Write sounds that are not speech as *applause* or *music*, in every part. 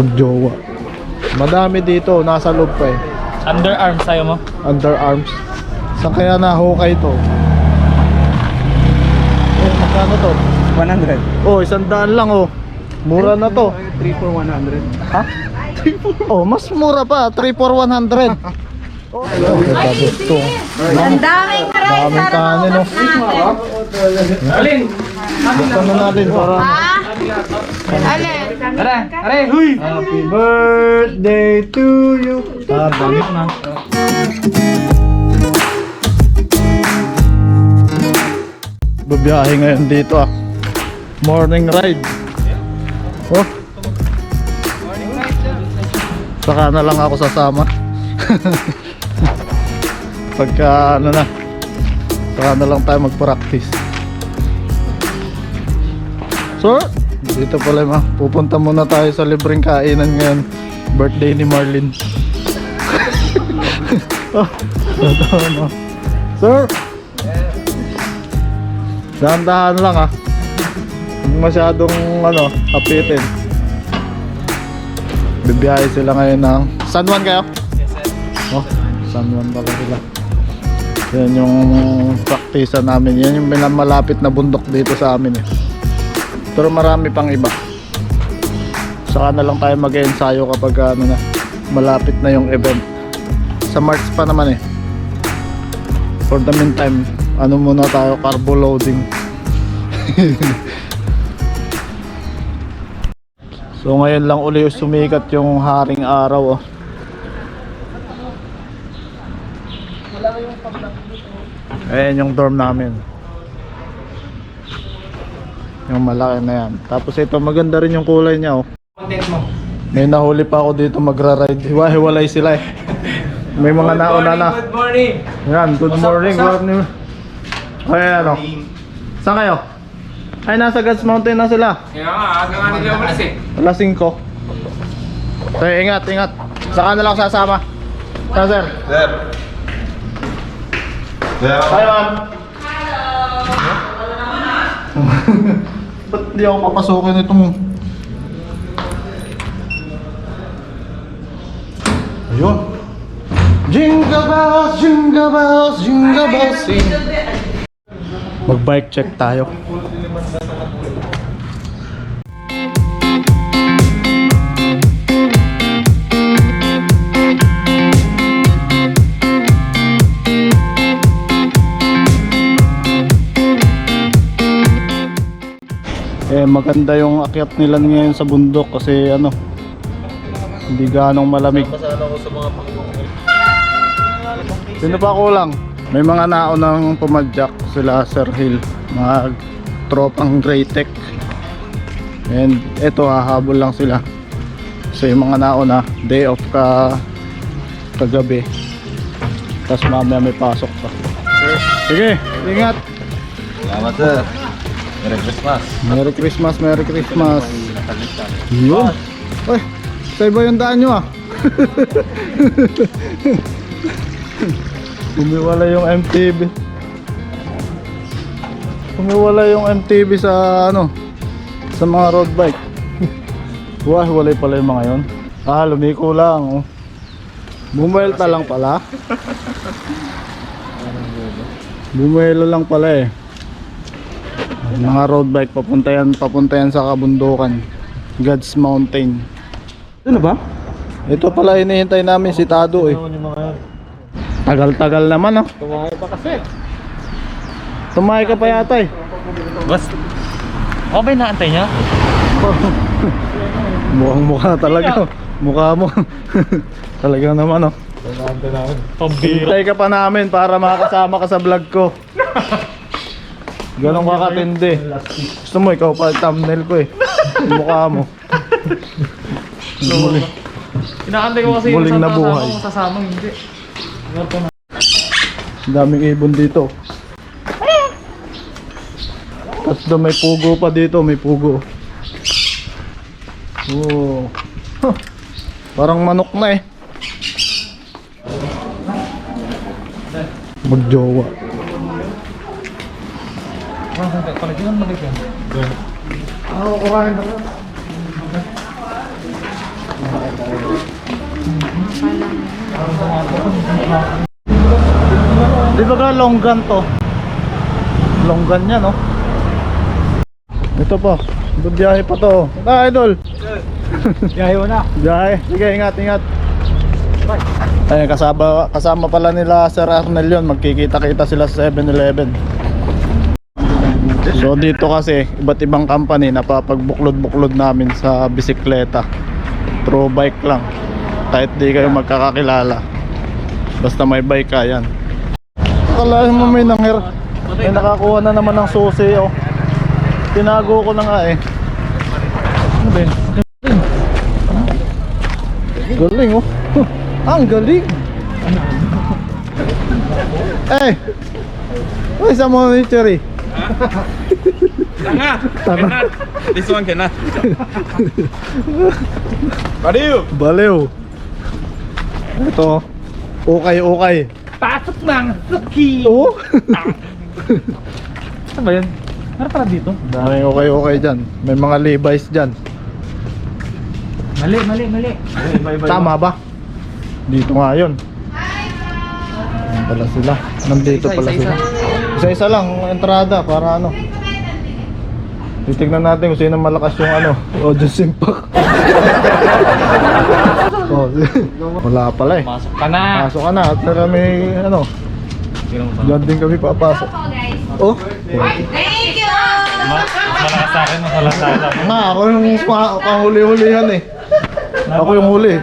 Magjowa. Madami dito, nasa loob pa eh. Underarms tayo mo. Underarms. Saan kaya nahukay to? Eh, magkano to? 100. Oh, isang daan lang oh. Mura na to. 3 for 100. Ha? Oh, mas mura pa. 3 for 100. Oh, tapos to. Ang daming try Daming para kanin, oh. natin. Alin? Buksan na natin para... Ha? Alin? Tara, tara. Huy! Happy birthday to you. Ah, dami na. Babiyahe ngayon dito ah. Morning ride. Oh. Saka na lang ako sasama. *laughs* Pagka ano na. Saka na lang tayo mag-practice. So, dito pala ma. Pupunta muna tayo sa libreng kainan ngayon. Birthday ni Marlin. *laughs* oh, ito. Sir! Dahan-dahan lang ah. Masyadong ano, apitin. Bibiyahe sila ngayon ng San Juan kayo? Oh, San Juan pala sila. Yan yung practice namin. Yan yung malapit na bundok dito sa amin eh. Pero marami pang iba. Saka na lang tayo mag-ensayo kapag ano na, malapit na yung event. Sa March pa naman eh. For the meantime, ano muna tayo, carbo loading. *laughs* so ngayon lang uli sumikat yung haring araw oh. Ayan yung dorm namin. Yung malaki na yan. Tapos ito maganda rin yung kulay niya oh. Content mo. May nahuli pa ako dito magra-ride. Hiwa-hiwalay sila eh. May mga nauna na. Good morning. Yan, good What's up, morning. what's up? Good morning. Ay, ano? Saan kayo? Ay, nasa God's Mountain na sila. Kaya nga, aga nga nila umalis eh. Alas 5. So, ingat, ingat. Saka na lang sasama. Saan, sir? Sir. Sir. Hi, ma'am. Ba't di ako papasukin itong... Ayun. Jingle bells, jingle bells, jingle bells. Mag-bike check tayo. Eh maganda yung akyat nila ngayon sa bundok kasi ano hindi ganong malamig. Sino pa kulang? May mga naunang pumadyak sila Sir Hill, mga tropang Greytech. And eto hahabol lang sila. So yung mga nauna, day off ka kagabi. Tapos mamaya may pasok pa. Sige, ingat. Salamat sir. Merry Christmas. Merry Christmas, Merry Christmas. Yun. Uy, sa iba yung daan nyo ah. *laughs* Umiwala yung MTV. Umiwala yung MTV sa ano, sa mga road bike. *laughs* Wah, walay pala yung mga yon. Ah, lumiko lang. Oh. Bumuelta lang pala. Bumuelo lang pala eh. Mga road bike papunta yan, papunta yan sa kabundukan. God's Mountain. Ano ba? Ito pala hinihintay namin si Tado eh. Tagal-tagal naman ah. Tumahay pa kasi. Tumahay ka pa yata eh. Boss. Okay naantay niya? *laughs* Mukhang mukha talaga. Mukha mo. *laughs* talaga naman oh. Pambira. Hintay ka pa namin para makakasama ka sa vlog ko. *laughs* Ganon ka katindi. Gusto mo ikaw pa yung thumbnail ko eh. Yung *laughs* Mukha mo. Muli. Inaantay ko kasi Muling yung nabuhay. kasama ko hindi. Ang daming ibon dito. Tapos doon may pugo pa dito, may pugo. Oh. Huh. Parang manok na eh. Magjowa. Palagilan mo yan. Ako, kukain na Di ba ka longgan to? Longgan yan, no? Ito pa. Biyahe pa to. Ah, idol. Biyahe mo na. Biyahe. Sige, ingat, ingat. Ayun, kasama, kasama pala nila Sir Arnel yun. Magkikita-kita sila sa 7-Eleven. So dito kasi, iba't ibang company napapagbuklod-buklod namin sa bisikleta. Through bike lang. Kahit di kayo magkakakilala. Basta may bike ka, yan. Akalain mo may nangher. May nakakuha na naman ng susi, oh. Tinago ko na nga eh. Ano ba? Galing oh. Ang galing. eh. Uy, sa monitor eh. Tanga! Tama. This one cannot. Baliw! Baliw. Ito. Okay, okay. Pasok ng suki! Oo. *laughs* Ano ba yun? Ano pala dito? Daming okay, okay dyan. May mga Levi's dyan. Mali, mali, mali. Tama ba? Dito nga yun. Ayan pala sila. Nandito pala sila. Isa-isa lang entrada para ano. Titignan natin kung sino malakas yung ano, audio impact. *laughs* oh, *laughs* wala pala eh. Pasok ka na. Pasok ka na at pero may ano, diyan din kami papasok. Oh, Thank you! Malakas sa akin, malakas sa akin. nga ako yung pa- kahuli-hulihan eh. Ako yung huli.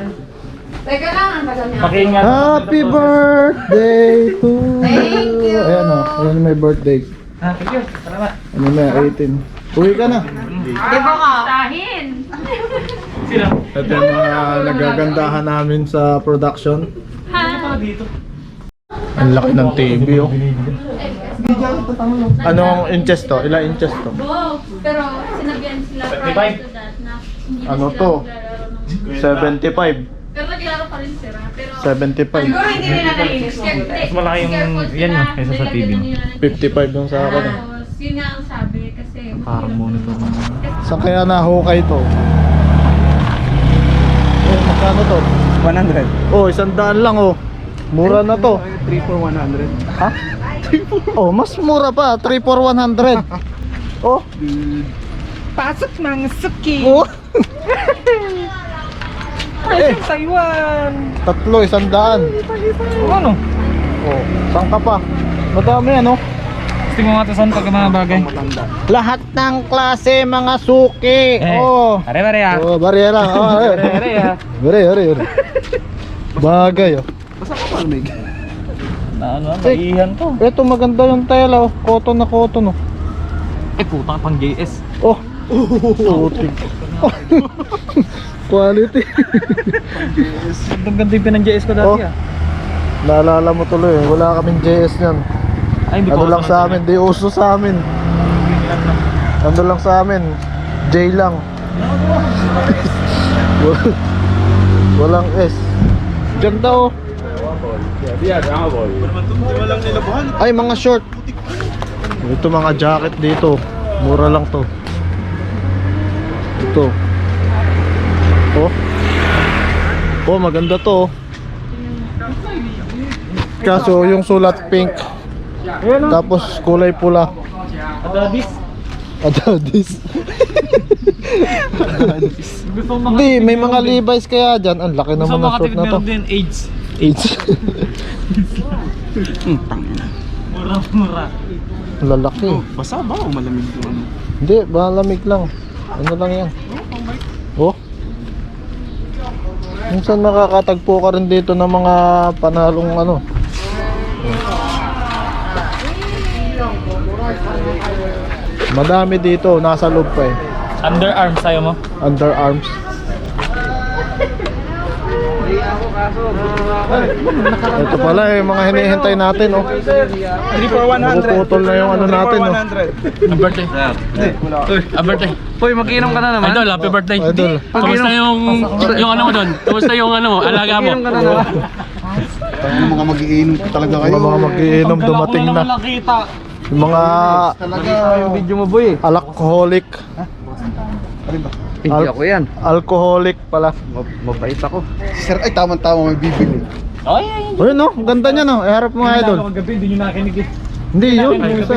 Teka lang, ang tagal niya. Happy birthday to Thank you. Ayan o, ayan may birthday. Ah, thank you. Salamat. Ano na, 18. Uwi ka na. Di ba ka? Tahin. Sino? Ito yung mga nagagandahan namin sa production. Pala dito? Ang laki ng TV oh. Anong inches to? Ilang inches to? Oo, pero sinabihan sila prior to that na hindi na Ano sila to? maglalaro ng 75. Pero naglaro pa rin sila. Pero 75. Siguro hindi nila nainis. Siyempre, Mas malaki yung yan yun, kaysa sa TV, na no? nila ng 55 yung sa akin eh. Tapos, yun nga ang sabi kasi Parang monitor. Saan kaya nahukay to? Oh, magkano to? 100. Oh, isang daan lang oh. Mura na to. 3 for 100. Ha? Oh, mas mura pa. 3 for 100. Oh. Pasok ng suki. Oh. *laughs* eh, Taiwan. tatlo, isang daan. Ano? Oh, saan ka pa? Madami ano? Gusto mo nga saan pag mga bagay? Lahat ng klase mga suki. Oh. Pare-pare ah. Oh, barera. Oh, *laughs* eh. Pare-pare ah. Bare, bare, bare. Bagay oh. Basta ka palmig. Na ano, maihan to. Ito maganda yung tela oh. Cotton na cotton oh. Eh, putang pang JS. Oh. Putik. *laughs* Quality. Ang ganda yung pinang JS ko Oh. dati ah. Naalala mo tuloy, eh, wala kaming JS niyan. Ay, hindi Ano lang sa amin, di uso sa amin. Ano lang sa amin, J lang. Wal- *laughs* Walang S. Ganda oh. Ay, mga short. Ito mga jacket dito. Mura lang to. Ito. Oh. Oh, maganda to. oh. Kaso yung sulat pink. Tapos kulay pula. Adabis. Adadis. Mo Hindi, may mga Levi's kaya dyan. Ang laki ng short makatipid na to. meron din AIDS. H. Mura-mura. Lalaki. Basa ba o malamig doon? Hindi, malamig lang. Ano lang yan. Oh. Minsan makakatagpo ka rin dito ng mga panalong ano. Madami dito, nasa loob pa eh. Underarms tayo mo. Underarms. Ito pala eh, mga hinihintay natin oh. 3 for 100. Napuputol na yung ano natin oh. Happy birthday. Happy birthday. Hoy, mag-inom ka na naman. Idol, happy birthday. Idol. Kamusta yung yung ano mo doon? Kamusta yung ano mo? Alaga mo? Mag-inom ka na naman. Ang mga magiinom talaga kayo. Mga mga magiinom dumating na. Yung mga Talaga yung video mo boy alcoholic. Hindi ako yan. Alcoholic pala. Mab- Mabait ako. Sir, ay tama-tama may bibili. Ayun no, ang ganda niya no. Iharap mo nga idol. Gabi, hindi nyo nakinig eh. Hindi yun, yung isa.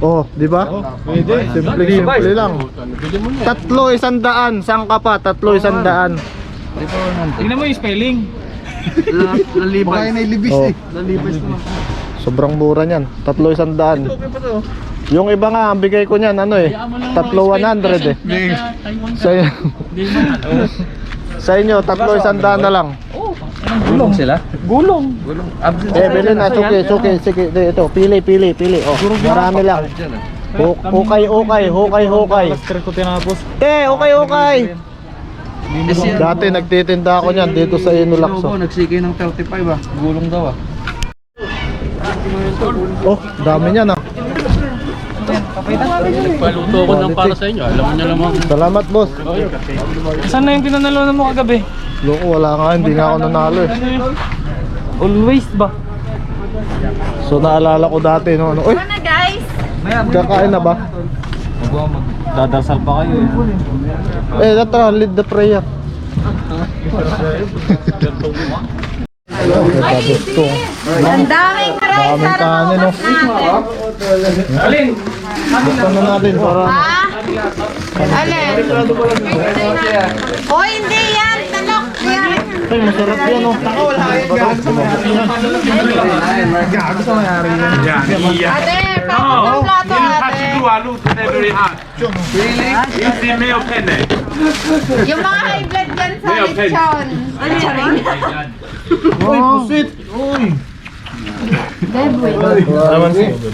Oh, di ba? Pwede. Simple, simple lang. Tatlo isang daan. Saan ka pa? Tatlo isang daan. Tingnan mo yung spelling. *laughs* Baka Lalibay. yun ay libis Oh. eh. Lalibay naman. Sobrang mura niyan. Tatlo isang daan. Yung iba nga, ang bigay ko niyan, ano eh. Tatlo 100 eh. Sa, *laughs* sa inyo, tatlo isang daan na lang. Gulong sila? Gulong. Gulong. Eh, bilhin na, suki, suki, sige, ito, pili, pili, pili. Oh, marami lang. Hu- Hukay, hukay, hukay, hukay. Eh, hukay, hukay. Dati nagtitinda ako niyan dito sa Inulakso. Nagsikay ng 35 ah. Gulong daw ah. Oh, dami niyan ah. Paluto ko ng para sa inyo. Alam niyo naman. Salamat, boss. Saan na yung pinanalunan mo kagabi? Loko, wala nga, hindi nga ako nanalo eh. Always ba? So naalala ko dati no ano. Uy, Ano guys? kakain na ba? Dadasal pa kayo eh. Eh, tara, lead the prayer. Ay. Ang daming karay. Daming kanin, no? Alin? Buksan na natin para Ha? Alin? O hindi yan. Talok. Yan. Ay, masarap yan oh. Ate, pakot ng plato ate. alu today very hard. Really? You see me open it. Yung mga high blood dyan sa May lechon. Ano charing? Uy, pusit. Uy.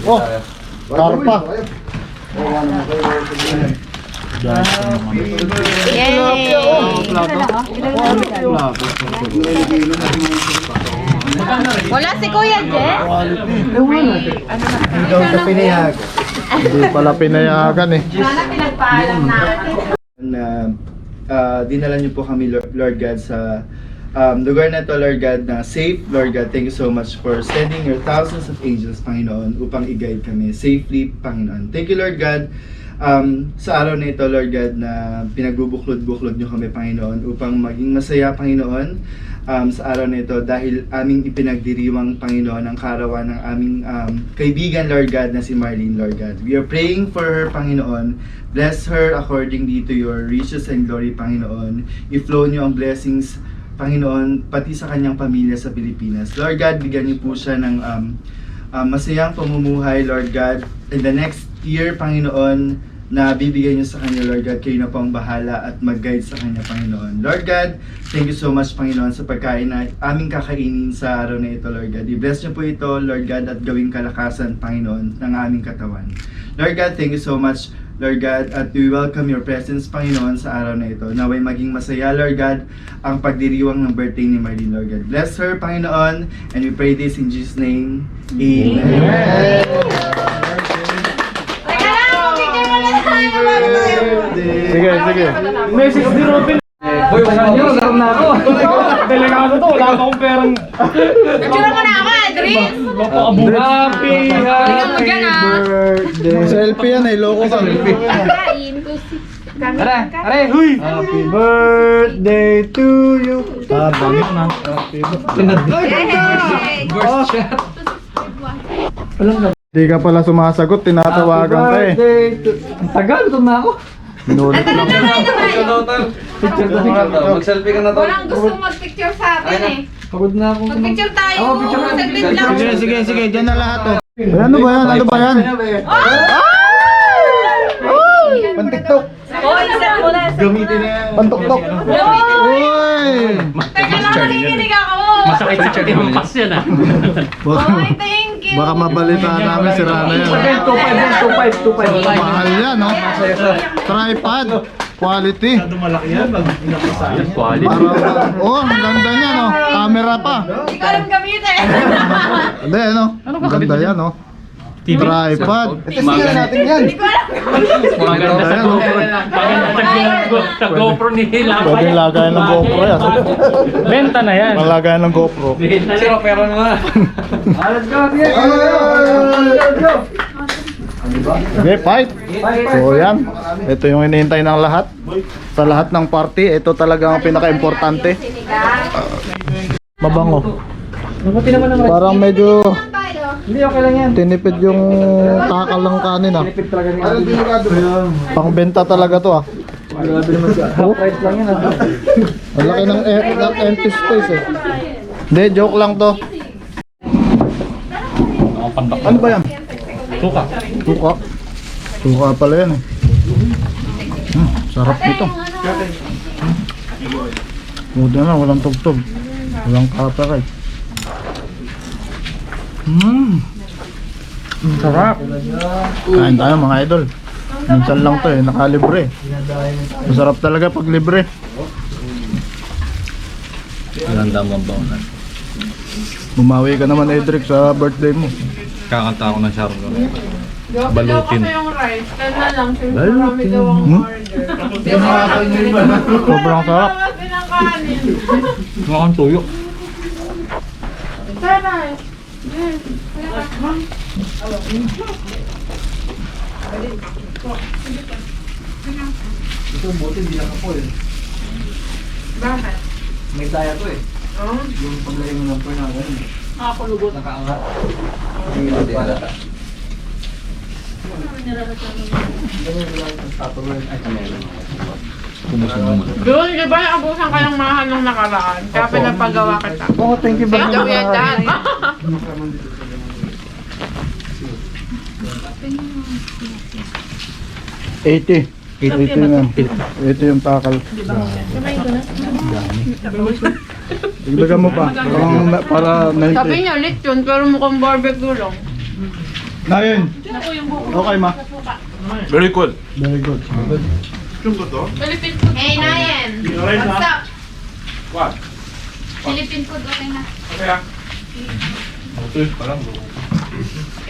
Oh, karpa. Yay! Wala si Kuya Je? Hindi pala pinayagan eh. Sana pinagpaalam natin. na uh, dinala niyo po kami Lord God sa um, lugar na to Lord God na safe Lord God thank you so much for sending your thousands of angels Panginoon upang i-guide kami safely Panginoon thank you Lord God um, sa araw na ito Lord God na pinagbubuklod-buklod niyo kami Panginoon upang maging masaya Panginoon um, sa araw na ito dahil aming ipinagdiriwang Panginoon ang karawan ng aming um, kaibigan Lord God na si Marlene Lord God. We are praying for her Panginoon. Bless her accordingly to your riches and glory Panginoon. I-flow niyo ang blessings Panginoon pati sa kanyang pamilya sa Pilipinas. Lord God, bigyan niyo po siya ng um, um, masayang pamumuhay Lord God. In the next year Panginoon, na bibigyan niyo sa kanya, Lord God, kayo na po ang bahala at mag-guide sa kanya, Panginoon. Lord God, thank you so much, Panginoon, sa pagkain na aming kakainin sa araw na ito, Lord God. I-bless niyo po ito, Lord God, at gawing kalakasan, Panginoon, ng aming katawan. Lord God, thank you so much, Lord God, at we welcome your presence, Panginoon, sa araw na ito. Naway maging masaya, Lord God, ang pagdiriwang ng birthday ni Marlene, Lord God. Bless her, Panginoon, and we pray this in Jesus' name. Amen. Tayo. Sige, sige. Message ni Robin. Wala nyo, naroon na ako. *laughs* Delegado to, wala akong perang Picture mo na ako, Adris. Happy, Tingnan mo dyan ah. Selfie yan eh, loko ka. Are, huy! Happy birthday to you. Ah, dami na. Hindi ka pala sumasagot, tinatawagan ka eh. Ang tagal, ito na ako. Minulot Ito na ito na. Picture na picture. Mag-selfie ka na to. Walang gusto mag-picture sa atin eh. Pagod na ako. Mag-picture tayo. Oo, picture na. Lang. Sige, sige, sige, dyan na lahat oh. Ano ba yan? Ano ba yan? Pantiktok! Oh, isa mo na. Gamitin na yan. Pantuktok! Uy! Teka lang, nakikinig ako. Masakit sa tiyan. Hampas yan ah. Oy, thank. Baka mabalitaan namin si Rana yan. 2.5 yan, 2.5, 2.5. Mahal yan, no? Tripod. Quality. Quality. Para, oh, ang ganda niya, no? Camera pa. Hindi ko alam gamitin. Hindi, no? Ang ganda yan, no? Tripod. Testingan natin yan. Hindi ko alam. Maganda sa. GoPro. Maganda sa Go- GoPro ni Pwede Lapay. lagayan ng GoPro yan. *laughs* Benta na yan. Malagayan ng GoPro. Zero pero na. Ah, let's go, sige. Ay! Okay, fight! So yan, ito yung hinihintay ng lahat. Sa lahat ng party, ito talaga ang pinaka-importante. Mabango. Ang Parang medyo Hindi, okay lang yan. tinipid yung takal ng kanin ah. Tipid talaga niya. Ano delikado? Pangbenta talaga to ah. Grabe naman siya. Half price lang yan. ah. *laughs* Ang laki ng, e- ng empty space eh. Hindi, joke lang to. Ano ba yan? Suka. Suka. Suka pala yan eh. Hmm, sarap nito. Muda na, walang tugtog. Walang copyright. Hmm. Ang Sarap. Kain tayo mga idol. Minsan lang to eh, nakalibre. Masarap talaga pag libre. Ganda mo ba na? Bumawi ka naman Edric sa birthday mo. Kakanta ako ng Sharon. Balutin. Marami daw ang Hmm? Sobrang sarap. Kasi ng kanin. Mukhang tuyo. Sarap. Bakit? May daya to eh. Oh? Yung paglagay mo ng perna, ganun. Nakakulubot. Nakaangat. Doon, di ba naabusan ka ng mahal nung nakaraan? Kaya pinapagawa kita. Oh, thank you very *laughs* Kaya yan dyan. Eighty. 80 na. 80 yung takal. Dagdagan mo pa. Parang na- para Sabi 90. niya, ulit yun, pero mukhang barbecue lang. Nayon. Okay ma. Very cool. Very good. Philippine food. Hey, Nayen! What's up? What? Philippine food, okay na.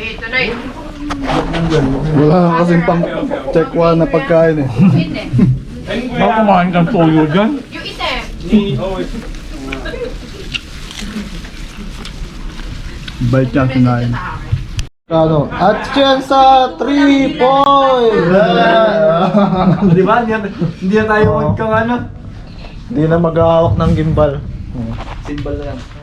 Eh, tuloy. Wala ka kasing pang check one na pagkain eh. Bakit kumain kang tuyo dyan? Yung ite. Bait niya kinain. Kano? At yan sa 3 points! *laughs* Di ba? Hindi, hindi na tayo magkang ano. Hindi na maghahawak ng gimbal. Simbal na lang.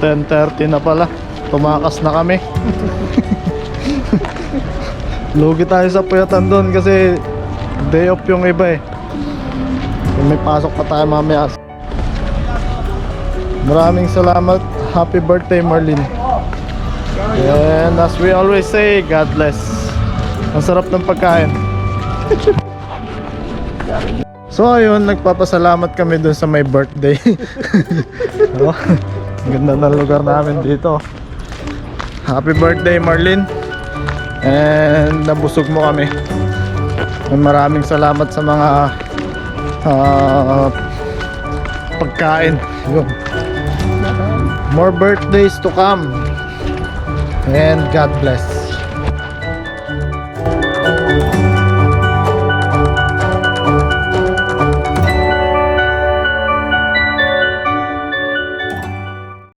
10.30 na pala. Tumakas na kami. *laughs* Lugi tayo sa puyatan doon kasi day off yung iba eh. May pasok pa tayo mamaya. Maraming salamat. Happy birthday Marlene. And as we always say, God bless. Ang sarap ng pagkain. *laughs* so ayun, nagpapasalamat kami dun sa may birthday. *laughs* ganda ng lugar namin dito. Happy birthday Marlene. And nabusog mo kami. And maraming salamat sa mga ah, pagkain. More birthdays to come. And God bless.